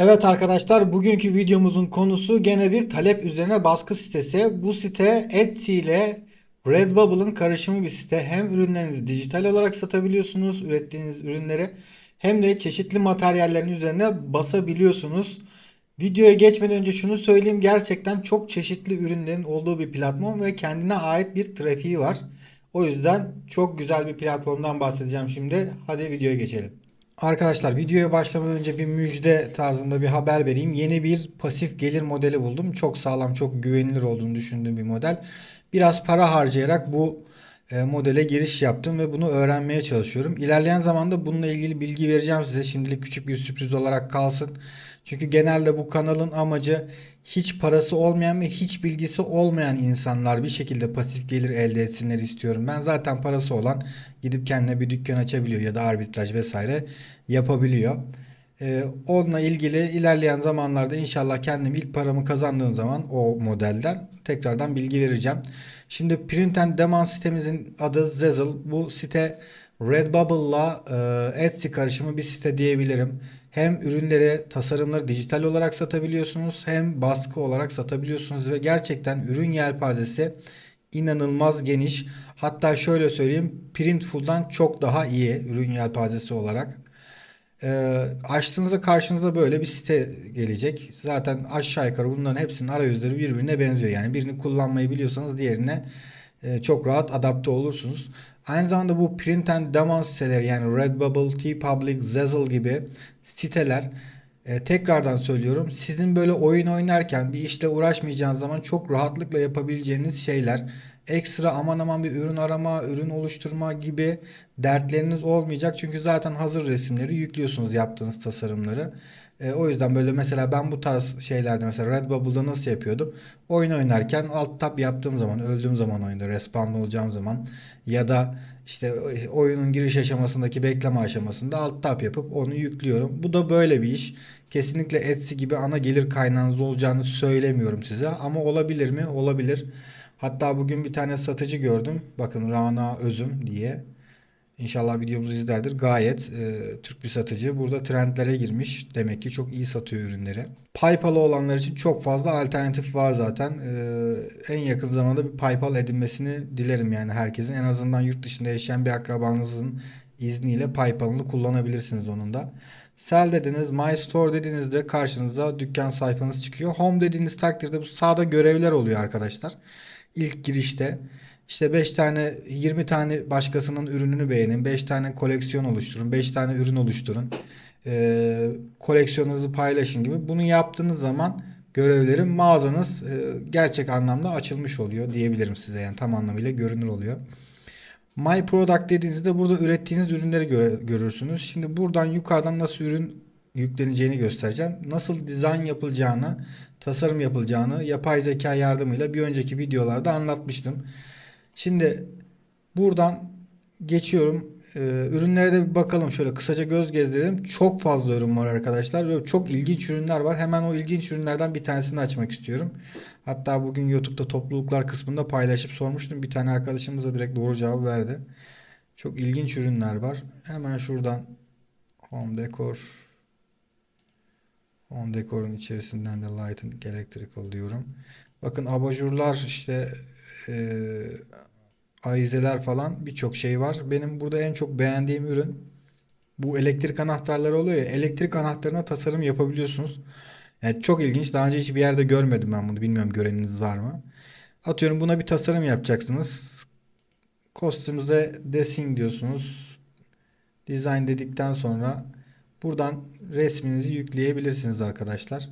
Evet arkadaşlar bugünkü videomuzun konusu gene bir talep üzerine baskı sitesi. Bu site Etsy ile Redbubble'ın karışımı bir site. Hem ürünlerinizi dijital olarak satabiliyorsunuz ürettiğiniz ürünleri hem de çeşitli materyallerin üzerine basabiliyorsunuz. Videoya geçmeden önce şunu söyleyeyim. Gerçekten çok çeşitli ürünlerin olduğu bir platform ve kendine ait bir trafiği var. O yüzden çok güzel bir platformdan bahsedeceğim şimdi. Hadi videoya geçelim. Arkadaşlar videoya başlamadan önce bir müjde tarzında bir haber vereyim. Yeni bir pasif gelir modeli buldum. Çok sağlam, çok güvenilir olduğunu düşündüğüm bir model. Biraz para harcayarak bu modele giriş yaptım ve bunu öğrenmeye çalışıyorum. İlerleyen zamanda bununla ilgili bilgi vereceğim size. Şimdilik küçük bir sürpriz olarak kalsın. Çünkü genelde bu kanalın amacı hiç parası olmayan ve hiç bilgisi olmayan insanlar bir şekilde pasif gelir elde etsinler istiyorum. Ben zaten parası olan gidip kendine bir dükkan açabiliyor ya da arbitraj vesaire yapabiliyor. Ee, onunla ilgili ilerleyen zamanlarda inşallah kendim ilk paramı kazandığım zaman o modelden tekrardan bilgi vereceğim. Şimdi Print and Demand sitemizin adı Zazzle. Bu site Redbubble'la e, Etsy karışımı bir site diyebilirim. Hem ürünleri, tasarımları dijital olarak satabiliyorsunuz hem baskı olarak satabiliyorsunuz ve gerçekten ürün yelpazesi inanılmaz geniş. Hatta şöyle söyleyeyim Printful'dan çok daha iyi ürün yelpazesi olarak. Ee, açtığınızda karşınıza böyle bir site gelecek. Zaten aşağı yukarı bunların hepsinin arayüzleri birbirine benziyor. Yani birini kullanmayı biliyorsanız diğerine e, çok rahat adapte olursunuz. Aynı zamanda bu print and demand siteleri yani Redbubble, TeePublic, Zazzle gibi siteler e, tekrardan söylüyorum. Sizin böyle oyun oynarken bir işle uğraşmayacağınız zaman çok rahatlıkla yapabileceğiniz şeyler. Ekstra aman aman bir ürün arama, ürün oluşturma gibi dertleriniz olmayacak. Çünkü zaten hazır resimleri yüklüyorsunuz yaptığınız tasarımları. E, o yüzden böyle mesela ben bu tarz şeylerde mesela Redbubble'da nasıl yapıyordum? Oyun oynarken alt tab yaptığım zaman, öldüğüm zaman oyunda respawn olacağım zaman ya da işte oyunun giriş aşamasındaki bekleme aşamasında alt tab yapıp onu yüklüyorum. Bu da böyle bir iş. Kesinlikle Etsy gibi ana gelir kaynağınız olacağını söylemiyorum size ama olabilir mi? Olabilir. Hatta bugün bir tane satıcı gördüm. Bakın Rana Özüm diye. İnşallah videomuzu izlerdir. Gayet e, Türk bir satıcı. Burada trendlere girmiş. Demek ki çok iyi satıyor ürünleri. PayPal'ı olanlar için çok fazla alternatif var zaten. E, en yakın zamanda bir PayPal edinmesini dilerim yani herkesin. En azından yurt dışında yaşayan bir akrabanızın izniyle PayPal'ını kullanabilirsiniz onun da. Sell dediniz, My Store dediğinizde karşınıza dükkan sayfanız çıkıyor. Home dediğiniz takdirde bu sağda görevler oluyor arkadaşlar. İlk girişte işte 5 tane 20 tane başkasının ürününü beğenin. 5 tane koleksiyon oluşturun. 5 tane ürün oluşturun. Ee, koleksiyonunuzu paylaşın gibi. Bunu yaptığınız zaman görevlerin mağazanız e, gerçek anlamda açılmış oluyor diyebilirim size. Yani tam anlamıyla görünür oluyor. My Product dediğinizde burada ürettiğiniz ürünleri göre- görürsünüz. Şimdi buradan yukarıdan nasıl ürün yükleneceğini göstereceğim. Nasıl dizayn yapılacağını, tasarım yapılacağını yapay zeka yardımıyla bir önceki videolarda anlatmıştım. Şimdi buradan geçiyorum. Ee, ürünlere de bir bakalım şöyle kısaca göz gezdirelim. Çok fazla ürün var arkadaşlar. Ve çok ilginç ürünler var. Hemen o ilginç ürünlerden bir tanesini açmak istiyorum. Hatta bugün YouTube'da topluluklar kısmında paylaşıp sormuştum. Bir tane arkadaşımız da direkt doğru cevabı verdi. Çok ilginç ürünler var. Hemen şuradan Home Decor Home Decor'un içerisinden de Light Electrical diyorum. Bakın abajurlar işte eee avizeler falan birçok şey var. Benim burada en çok beğendiğim ürün bu elektrik anahtarları oluyor ya. Elektrik anahtarına tasarım yapabiliyorsunuz. Yani çok ilginç. Daha önce hiçbir yerde görmedim ben bunu. Bilmiyorum göreniniz var mı? Atıyorum buna bir tasarım yapacaksınız. Kostümüze design diyorsunuz. Design dedikten sonra buradan resminizi yükleyebilirsiniz arkadaşlar.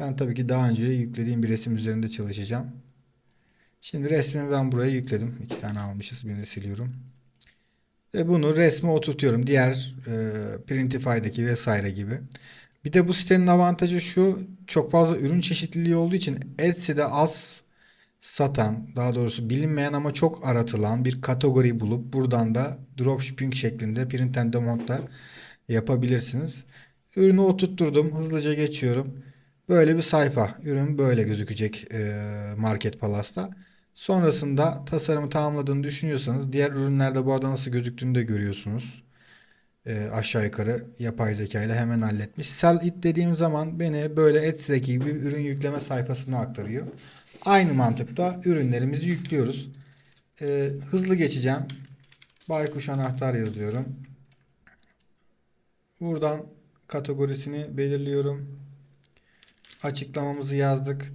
Ben tabii ki daha önce yüklediğim bir resim üzerinde çalışacağım. Şimdi resmimi ben buraya yükledim. İki tane almışız. Birini siliyorum. Ve bunu resme oturtuyorum. Diğer e, Printify'daki vesaire gibi. Bir de bu sitenin avantajı şu. Çok fazla ürün çeşitliliği olduğu için Etsy'de az satan, daha doğrusu bilinmeyen ama çok aratılan bir kategori bulup buradan da dropshipping şeklinde print and demand'da yapabilirsiniz. Ürünü oturtturdum. Hızlıca geçiyorum. Böyle bir sayfa. Ürün böyle gözükecek e, Market Palace'ta. Sonrasında tasarımı tamamladığını düşünüyorsanız diğer ürünlerde bu arada nasıl gözüktüğünü de görüyorsunuz. e, aşağı yukarı yapay zeka ile hemen halletmiş. Sell it dediğim zaman beni böyle Etsy'deki gibi bir ürün yükleme sayfasına aktarıyor. Aynı mantıkta ürünlerimizi yüklüyoruz. E, hızlı geçeceğim. Baykuş anahtar yazıyorum. Buradan kategorisini belirliyorum. Açıklamamızı yazdık.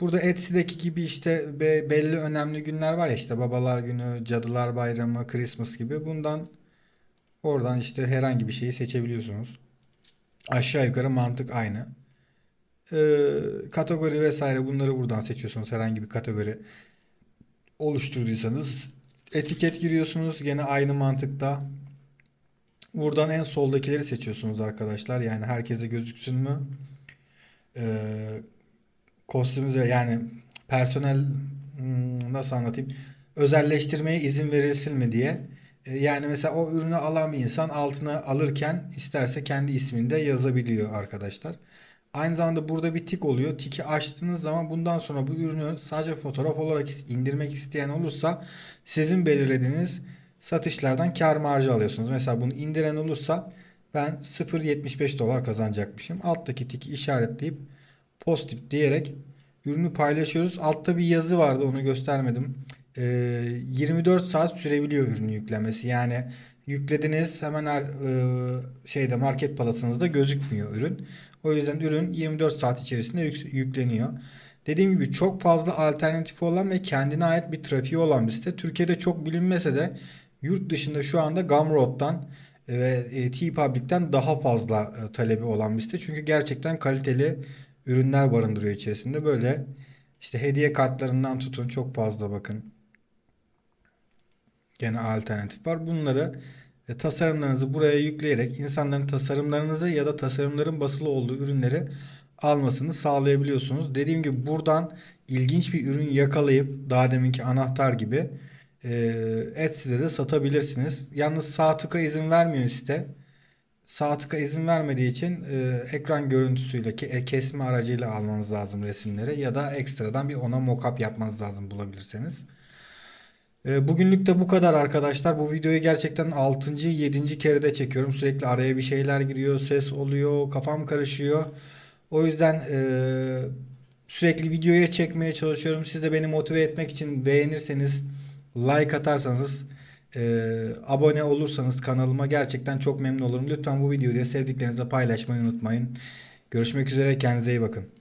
Burada Etsy'deki gibi işte be- belli önemli günler var ya işte Babalar Günü, Cadılar Bayramı, Christmas gibi. Bundan oradan işte herhangi bir şeyi seçebiliyorsunuz. Aşağı yukarı mantık aynı. Ee, kategori vesaire bunları buradan seçiyorsunuz. Herhangi bir kategori oluşturduysanız etiket giriyorsunuz. Gene aynı mantıkta. Buradan en soldakileri seçiyorsunuz arkadaşlar. Yani herkese gözüksün mü? Ee, kostümüze yani personel hmm, nasıl anlatayım? Özelleştirmeye izin verilsin mi diye. Ee, yani mesela o ürünü alan bir insan altına alırken isterse kendi ismini de yazabiliyor arkadaşlar. Aynı zamanda burada bir tik oluyor. Tiki açtığınız zaman bundan sonra bu ürünü sadece fotoğraf olarak indirmek isteyen olursa sizin belirlediğiniz satışlardan kâr marjı alıyorsunuz. Mesela bunu indiren olursa ben 0.75 dolar kazanacakmışım. Alttaki tiki işaretleyip pozitif diyerek ürünü paylaşıyoruz. Altta bir yazı vardı onu göstermedim. Ee, 24 saat sürebiliyor ürünün yüklenmesi. Yani yüklediniz hemen her, e, şeyde market palasınızda gözükmüyor ürün. O yüzden ürün 24 saat içerisinde yük- yükleniyor. Dediğim gibi çok fazla alternatifi olan ve kendine ait bir trafiği olan bir site. Türkiye'de çok bilinmese de yurt dışında şu anda Gumroad'dan ve e, T-Public'ten daha fazla e, talebi olan bir site. Çünkü gerçekten kaliteli ürünler barındırıyor içerisinde. Böyle işte hediye kartlarından tutun çok fazla bakın. Gene alternatif var. Bunları e, tasarımlarınızı buraya yükleyerek insanların tasarımlarınızı ya da tasarımların basılı olduğu ürünleri almasını sağlayabiliyorsunuz. Dediğim gibi buradan ilginç bir ürün yakalayıp daha deminki anahtar gibi e, Etsy'de de satabilirsiniz. Yalnız sağ tıka izin vermiyor site. Sağ tıka izin vermediği için e, ekran görüntüsüyle ke- e, kesme aracıyla almanız lazım resimleri ya da ekstradan bir ona mockup yapmanız lazım bulabilirseniz. E, bugünlük de bu kadar arkadaşlar. Bu videoyu gerçekten 6. 7. kere de çekiyorum. Sürekli araya bir şeyler giriyor, ses oluyor, kafam karışıyor. O yüzden e, sürekli videoya çekmeye çalışıyorum. Siz de beni motive etmek için beğenirseniz, like atarsanız, e, abone olursanız kanalıma gerçekten çok memnun olurum. Lütfen bu videoyu da sevdiklerinizle paylaşmayı unutmayın. Görüşmek üzere, kendinize iyi bakın.